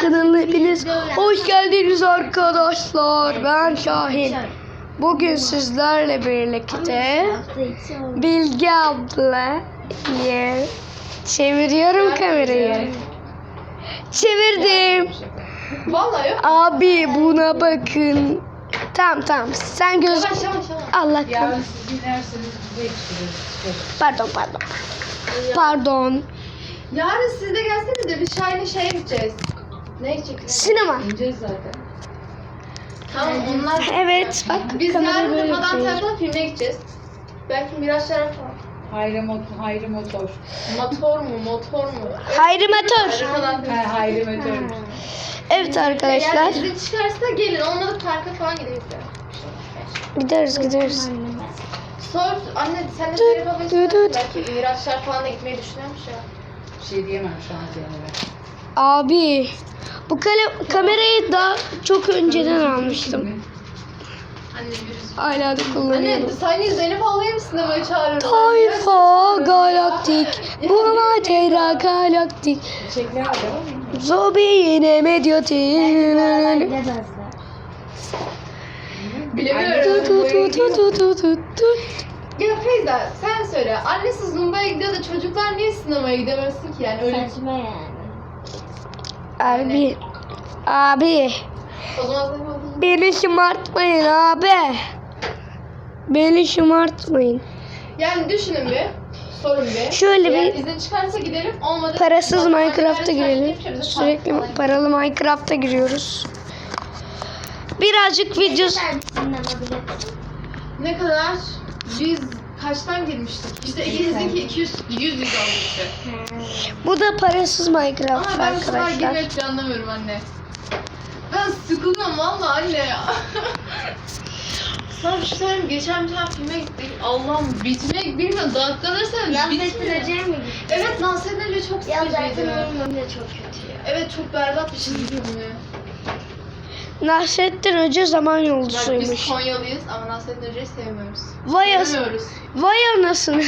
kanalına hepiniz hoş geldiniz arkadaşlar. Ben Şahin. Bugün sizlerle birlikte Bilge abla ye çeviriyorum kamerayı. Çevirdim. Vallahi yok. Abi buna bakın. Tamam tamam. Sen göz. Allah kahretsin. Pardon pardon. Pardon. Yarın siz de gelseniz de biz Şahin'e şeye gideceğiz. Ne? Sinema. İneceğiz zaten. Tamam onlar. Evet bak Biz yarın da Madan filmine gideceğiz. Belki Miraçlara falan. Hayri motor. Hayri motor. Motor mu motor mu? Hayri Motor. Ha, hayri motor. Evet arkadaşlar. Eğer izin çıkarsa gelin. Olmadı parka falan gideriz. Gideriz gideriz. Sor anne sen de Zeynep tüt. Belki Miraçlar falan da gitmeyi düşünüyormuş ya. Bir şey diyemem şu an Zeynep'e. Abi bu kale kamerayı da çok önceden almıştım. Anne. Hala da Anne kullanıyorum. sen Zeynep ablayı mı sinemaya çağırıyorsun? Tayfa galaktik bu macera galaktik? Zobi yine medyatik Bilemiyorum. Tu tu tu tu tu tu tu tu. Ya Feyza sen söyle. Annesi Zumba'ya gidiyor da çocuklar niye sinemaya gidemezsin ki yani öyle. Saçma yani. Abi Abi beni şımartmayın abi Beni şımartmayın Yani düşünün bir. Sorun bir. Şöyle Eğer bir- izin çıkarsa gidelim. Olmadı. Parasız Minecraft'a girelim. Sürekli paralı Minecraft'a giriyoruz. Birazcık video. Ne kadar? Biz kaçtan girmiştik? İşte ikimizinki 200 100 lira oldu işte. Bu da parasız Ama Minecraft ben bu sefer arkadaşlar. girmeyi planlamıyorum anne. Ben sıkılıyorum valla anne ya. Sana bir şey söyleyeyim mi? Geçen bir tane filme gittik. Allah'ım bitmek bilmiyorum. Dakikaları sen. Hoca'ya mı gittin? Evet Nasrettin Hoca çok Ya zaten sıkıcıydı. onun önünde çok kötü ya. Evet çok berbat bir çizgi filmi. Nasrettin Hoca zaman Bak biz yolcusuymuş. Konyalıyız ama Nasrettin Hoca'yı sevmiyoruz. Vay, as Sevmiyoruz. vay anasını.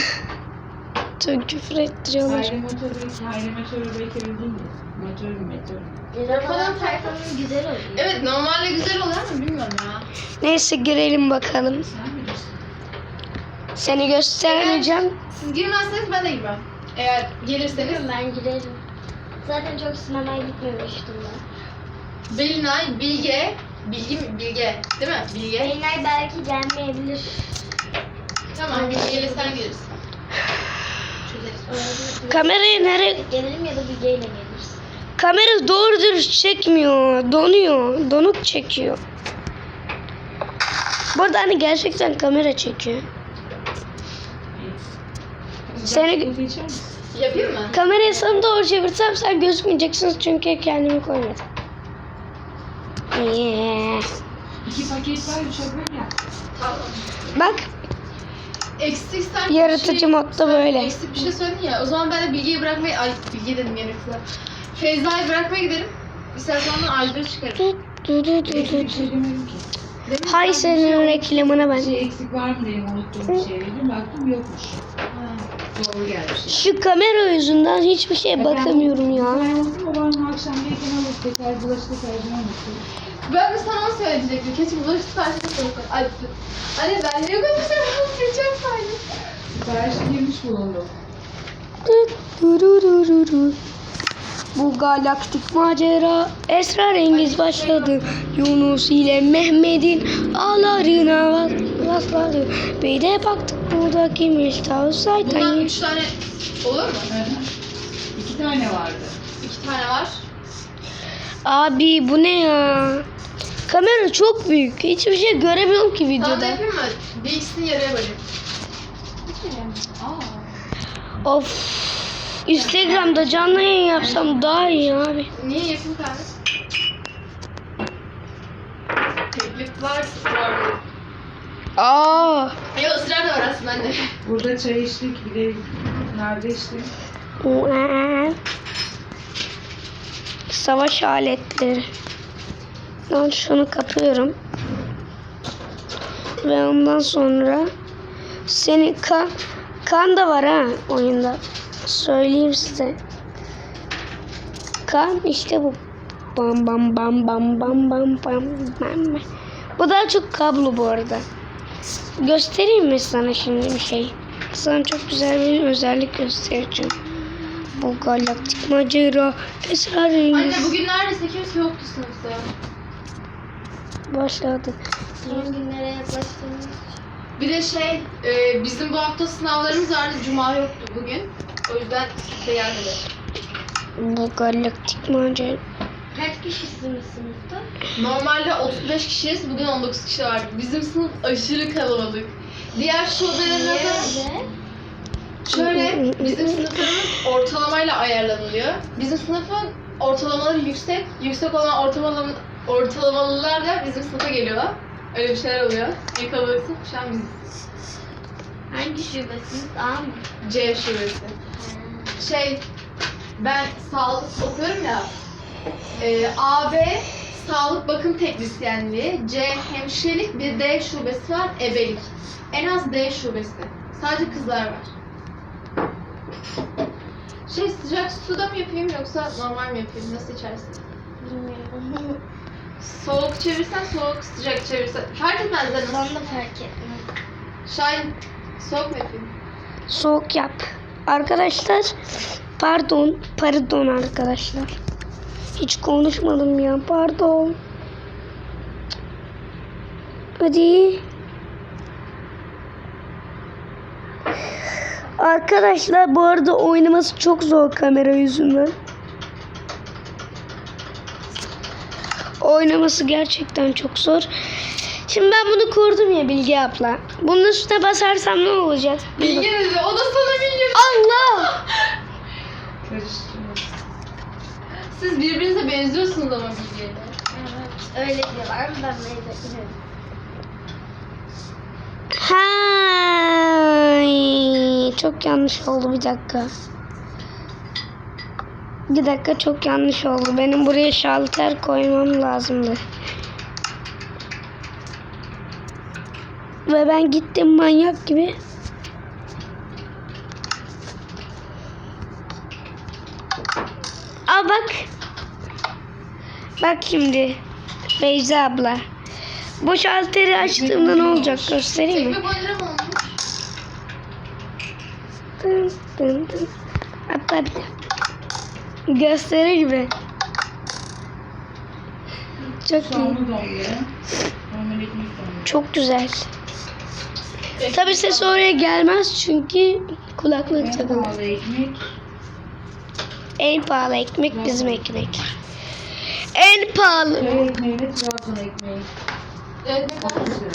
Çok küfür ettiriyorlar. Hayri motoru, hayri motoru belki bildin mi? Motor, motor. Falan tayfanın güzel oluyor. Evet normalde güzel oluyor ama bilmiyorum ya. Neyse girelim bakalım. Seni göstermeyeceğim. Siz girmezseniz ben de girmem. Eğer gelirseniz Ben girerim. Zaten çok sinemaya gitmemiştim ben. Belinay, Bilge, Bilgi mi? Bilge. Değil mi? Bilge. Belinay belki gelmeyebilir. Tamam Bilge ile sen gelirsin. Kamerayı nereye... Gelirim ya da bir geyle gelirsin. Kamera doğru dürüst çekmiyor. Donuyor. Donuk çekiyor. Burada hani gerçekten kamera çekiyor. Seni-? Yapayım mı? Kamerayı sana doğru çevirsem sen gözükmeyeceksin çünkü kendimi koymadım. Yeah. İki paket var, üç öbür ya. Tamam. Bak Eksik sen Yaratıcı bir şey, modda böyle. Eksik bir şey söyledin ya. O zaman ben de Bilge'yi bırakmaya... Ay Bilge dedim kızlar. Feyza'yı bırakmaya giderim. İstersen ondan ayrı çıkarım. Du, du, du, du, du, bir şey Hay bir şey senin oldu. reklamına Bir ben. şey eksik var mı diye unuttuğum bir şey dedim. Baktım yokmuş. Doğru gelmiş. Şu kamera yüzünden hiçbir şeye bakamıyorum ya. Ben bana akşamdayken alıp tekrar bulaşık unuttum. Ben de sana onu söyleyecektim. Keşke bulaşık tarzı koysam. Ay, anne ben niye konuşuyorum? Sileceğim saydım. Siparişe girmiş bulundum. Du, du, du, du, du. Bu galaktik macera esrarengiz başladı. Yunus ile Mehmet'in ağlarına rastladı. Bir de baktık burada kimmiş Tavus Bundan Saytan. üç tane olur mu? Hı hı. İki tane vardı. İki tane var. Abi bu ne ya? Kamera çok büyük. Hiçbir şey göremiyorum ki videoda. yapayım mı? Bir ikisini yarıya böleyim. Aa. Of. Instagram'da canlı yayın yapsam daha iyi abi. Niye yapayım kardeş? Teklif var, var. Aa. Yok ısrar da var aslında anne. Burada çay içtik. Bir de nerede içtik? Savaş aletleri. Ben şunu kapıyorum. Ve ondan sonra senin kan, kan da var ha oyunda. Söyleyeyim size. Kan işte bu. Bam bam bam bam bam bam bam bam. Bu daha çok kablo bu arada. Göstereyim mi sana şimdi bir şey? Sana çok güzel bir özellik göstereceğim. Bu galaktik macera Anne esrarengiz bugün neredeyse kimse yoktu sınıfta. Başladı. Son günlere yaklaştığımız Bir de şey, e, bizim bu hafta sınavlarımız vardı. Cuma yoktu bugün. O yüzden kimse gelmedi. Bu galaktik macera. Kaç kişisiniz sınıfta? Normalde 35 kişiyiz, bugün 19 kişi vardı. Bizim sınıf aşırı kalabalık. Diğer şubelerin Niye? şöyle, bizim sınıfımız ortalamayla ayarlanılıyor. Bizim sınıfın ortalamaları yüksek, yüksek olan ortalama, ortalamalılar da bizim sınıfa geliyorlar. Öyle bir şeyler oluyor. En kalabalık sınıf şu an biz. Hangi şubesiniz? A mı? C şubesi. Şey, ben sağlık okuyorum ya. E, AB sağlık bakım teknisyenliği, C hemşirelik, bir D şubesi var, ebelik. En az D şubesi. Sadece kızlar var. Şey sıcak suda mı yapayım yoksa normal mi yapayım? Nasıl içersin? Bilmiyorum. Soğuk çevirsen soğuk, sıcak çevirsen. Fark etmez de Bana da fark etmez. Şahin, soğuk mu yapayım? Soğuk yap. Arkadaşlar pardon pardon arkadaşlar. Hiç konuşmadım ya pardon. Hadi. Arkadaşlar bu arada oynaması çok zor kamera yüzünden. Oynaması gerçekten çok zor. Şimdi ben bunu kurdum ya Bilge abla. Bunun üstüne basarsam ne olacak? Bilge dedi, o da sana bilgi. Allah! Siz birbirinize benziyorsunuz ama Bilge'yle. Evet. Öyle diyorlar ama ben benzetmiyorum. Hay, çok yanlış oldu bir dakika. Bir dakika çok yanlış oldu. Benim buraya şalter koymam lazımdı. Ve ben gittim manyak gibi. Aa bak. Bak şimdi. Beyza abla. Bu şalteri açtığımda ne olacak göstereyim mi? Dın dın dın. Hatta bir de gösteri gibi. Çok iyi. Ekmek. Çok güzel. Tabi ses oraya gelmez çünkü kulaklık En takılı. pahalı ekmek. En pahalı ekmek bizim ekmek. En pahalı. Köy ekmeği ve Trabzon ekmeği. Evet, ne kadar? 30 lira.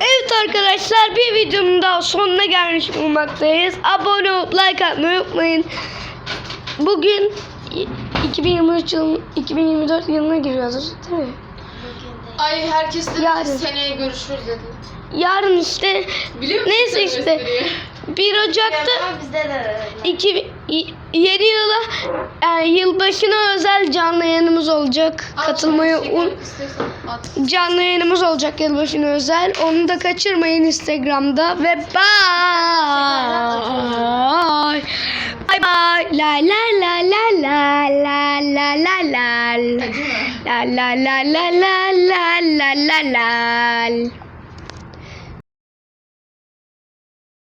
Evet arkadaşlar bir videonun daha sonuna gelmiş bulunmaktayız. Abone olup like atmayı unutmayın. Bugün 2023 yıl 2024 yılına giriyoruz değil mi? Ay herkes dedi Yarın. seneye görüşürüz dedi. Yarın işte Biliyor musun Neyse işte. espriyi? 1 Ocak'ta. İki, yeni yıla e, yılbaşına özel canlı yayınımız olacak. At, Katılmayı un, istiyorsan canlı yayınımız olacak yılbaşına özel. Onu da kaçırmayın Instagram'da ve bye. Bye bye. La la la la la la la la la. La la la la la la la la la.